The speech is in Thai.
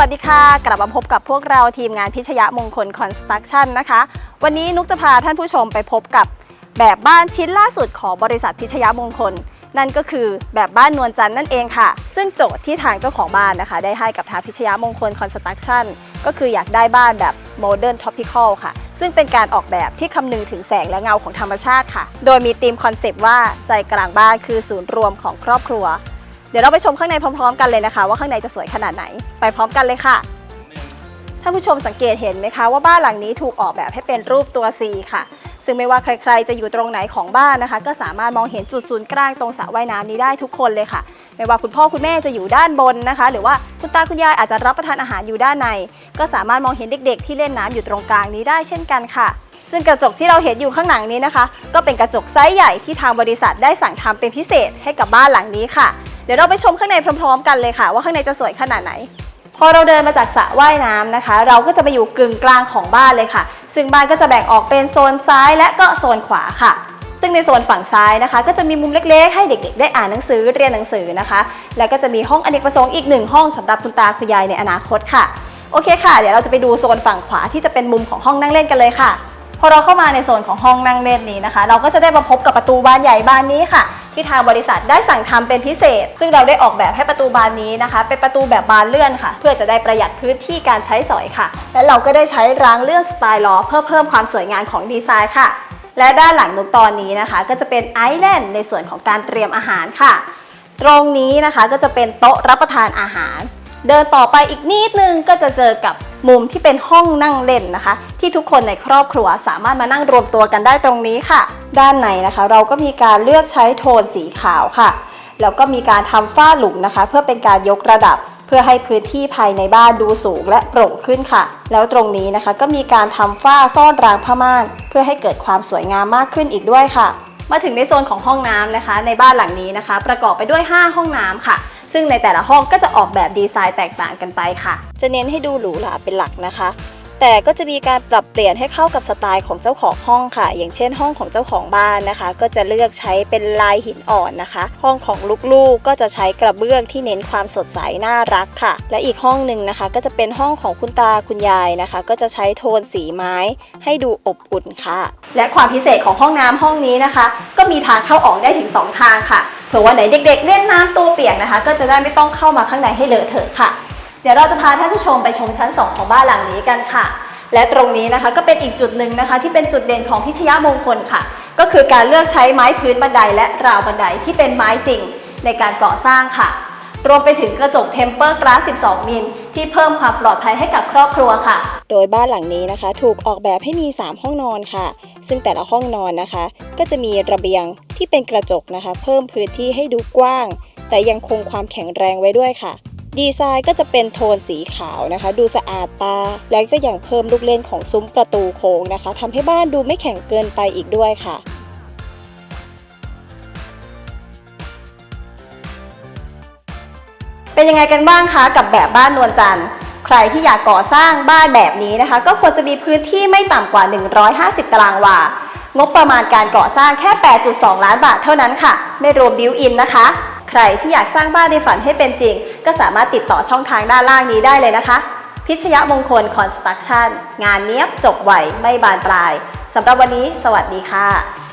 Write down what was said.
วัสดีค่ะ กลับมาพบกับพวกเราทีมงานพิชยะมงคลคอนสตรักชั่นนะคะ วันนี้นุกจะพาท่านผู้ชมไปพบกับแบบบ้านชิ้นล่าสุดของบริษัทพิชยะมงคล นั่นก็คือแบบบ้านนวลจันทร์นั่นเองค่ะ ซึ่งโจทย์ที่ทางเจ้าของบ้านนะคะ ได้ให้กับทางพิชยะมงคลคอนสตรักชั่นก็คืออยากได้บ้านแบบโมเดิร์นท็อปิคอลค่ะ ซึ่งเป็นการออกแบบที่คำนึงถึงแสงและเงาของธรรมชาติค่ะ โดยมีธีมคอนเซปต์ว่าใจกลางบ้านคือศูนย์รวมของครอบครัว เดี๋ยวเราไปชมข้างในพร้อม ๆ กันเลยนะคะ ว่าข้างในจะสวยขนาดไหน ไปพร้อมกันเลยค่ะ ท่านผู้ชมสังเกตเห็นไหมคะว่าบ้านหลังนี้ถูกออกแบบให้เป็นรูปตัว C ค่ะ ซึ่งไม่ว่าใครๆจะอยู่ตรงไหนของบ้านนะคะ ก็สามารถมองเห็นจุดศูนย์กลางตรงสระว่ายน้ำนี้ได้ทุกคนเลยค่ะ ไม่ว่าคุณพ่อคุณแม่จะอยู่ด้านบนนะคะ หรือว่าคุณตาคุณยายอาจจะรับประทานอาหารอยู่ด้านใน ก็สามารถมองเห็นเด็ก ๆ ที่เล่นน้ำอยู่ตรงกลางนี้ได้เช่นกันค่ะซึ่งกระจกที่เราเห็นอยู่ข้างหลังนี้นะคะ ก็เป็นกระจกไซส์ใหญ่ที่ทางบริษัทได้สั่งทำเป็นพิเศษให้กับบ้านหลังนี้ค่ะ ดี๋ยวเราไปชมข้างในพร้อม ๆ กันเลยค่ะ ว่าข้างในจะสวยขนาดไหน พอเราเดินมาจากสระว่ายน้ำนะคะ เราก็จะไปอยู่กึ่งกลางของบ้านเลยค่ะ ซึ่งบ้านก็จะแบ่งออกเป็นโซนซ้ายและก็โซนขวาค่ะซึ่งในโซนฝั่งซ้ายนะคะ ก็จะมีมุมเล็กๆ ให้เด็กๆ ได้อ่านหนังสือเรียนหนังสือนะคะ แล้วก็จะมีห้องอเนกประสงค์อีกหนึ่งห้องสำหรับคุณตาคุณยายในอนาคตค่ะ โอเคค่ะ เดี๋ยวเราจะไปดูโซนฝั่งขวาที่จะเป็นมุมของห้องนั่งเล่นกันเลยค่ะ พอเราเข้ามาในโซนของห้องนั่งเล่นนี้นะคะ เราก็จะได้มาพบกับประตูบานใหญ่บานนี้ค่ะ ที่ทางบริษัทได้สั่งทำเป็นพิเศษ ซึ่งเราได้ออกแบบให้ประตูบานนี้นะคะ เป็นประตูแบบบานเลื่อนค่ะ เพื่อจะได้ประหยัดพื้นที่การใช้สอยค่ะ และเราก็ได้ใช้รางเลื่อนสไตล์ล้อเพื่อเพิ่มความสวยงามของดีไซน์ค่ะ และด้านหลังนุกตอนนี้นะคะ ก็จะเป็นไอแลนด์ในส่วนของการเตรียมอาหารค่ะ ตรงนี้นะคะก็จะเป็นโต๊ะรับประทานอาหาร เดินต่อไปอีกนิดนึงก็จะเจอกับ มุมที่เป็นห้องนั่งเล่นนะคะ ที่ทุกคนในครอบครัวสามารถมานั่งรวมตัวกันได้ตรงนี้ค่ะ ด้านในนะคะ เราก็มีการเลือกใช้โทนสีขาวค่ะแล้วก็มีการทำฝ้าหลุมนะคะ เพื่อเป็นการยกระดับเพื่อให้พื้นที่ภายในบ้านดูสูงและโปร่งขึ้นค่ะ แล้วตรงนี้นะคะก็มีการทำฝ้าซ่อนรางผ้าม่าน เพื่อให้เกิดความสวยงามมากขึ้นอีกด้วยค่ะ มาถึงในโซนของห้องน้ำนะคะ ในบ้านหลังนี้นะคะ ประกอบไปด้วย 5 ห้องน้ำค่ะ ซึ่งในแต่ละห้องก็จะออกแบบดีไซน์แตกต่างกันไปค่ะ จะเน้นให้ดูหรูหราเป็นหลักนะคะ แต่ก็จะมีการปรับเปลี่ยนให้เข้ากับสไตล์ของเจ้าของห้องค่ะ อย่างเช่นห้องของเจ้าของบ้านนะคะ ก็จะเลือกใช้เป็นลายหินอ่อนนะคะ ห้องของลูกๆก็จะใช้กระเบื้องที่เน้นความสดใสน่ารักค่ะ และอีกห้องหนึ่งนะคะ ก็จะเป็นห้องของคุณตาคุณยายนะคะ ก็จะใช้โทนสีไม้ ให้ดูอบอุ่นค่ะ และความพิเศษของห้องน้ำห้องนี้นะคะ ก็มีทางเข้าออกได้ถึง 2 ทางค่ะ เผื่อวันไหนเด็ก ๆ เล่นน้ำตัวเปียกนะคะ ก็จะได้ไม่ต้องเข้ามาข้างในให้เลอะเทอะค่ะ เดี๋ยวเราจะพาท่านผู้ชมไปชมชั้น 2 ของบ้านหลังนี้กันค่ะ และตรงนี้นะคะก็เป็นอีกจุดหนึ่งนะคะ ที่เป็นจุดเด่นของพิชยมงคลค่ะ ก็คือการเลือกใช้ไม้พื้นบันไดและราวบันไดที่เป็นไม้จริงในการก่อสร้างค่ะ รวมไปถึงกระจกเทมเปอร์ก a าส 12 มิลที่เพิ่มความปลอดภัยให้กับครอบครัวค่ะ โดยบ้านหลังนี้นะคะ ถูกออกแบบให้มี 3 ห้องนอนค่ะ ซึ่งแต่ละห้องนอนนะคะ ก็จะมีระเบียง ที่เป็นกระจกนะคะ เพิ่มพื้นที่ให้ดูกว้าง แต่ยังคงความแข็งแรงไว้ด้วยค่ะ ดีไซน์ก็จะเป็นโทนสีขาวนะคะ ดูสะอาดตา และก็ยังเพิ่มลูกเล่นของซุ้มประตูโค้งนะคะทำให้บ้านดูไม่แข็งเกินไปอีกด้วยค่ะเป็นยังไงกันบ้างคะกับแบบบ้านนวลจันทร์ ใครที่อยากก่อสร้างบ้านแบบนี้นะคะ ก็ควรจะมีพื้นที่ไม่ต่ำกว่า 150 ตารางวา งบประมาณการก่อสร้างแค่ 8.2 ล้านบาทเท่านั้นค่ะ ไม่รวมบิวอินนะคะ ใครที่อยากสร้างบ้านในฝันให้เป็นจริง ก็สามารถติดต่อช่องทางด้านล่างนี้ได้เลยนะคะ พิชยมงคลคอนสตรักชั่นงานเนี้ยบจบไวไม่บานปลายสำหรับวันนี้ สวัสดีค่ะ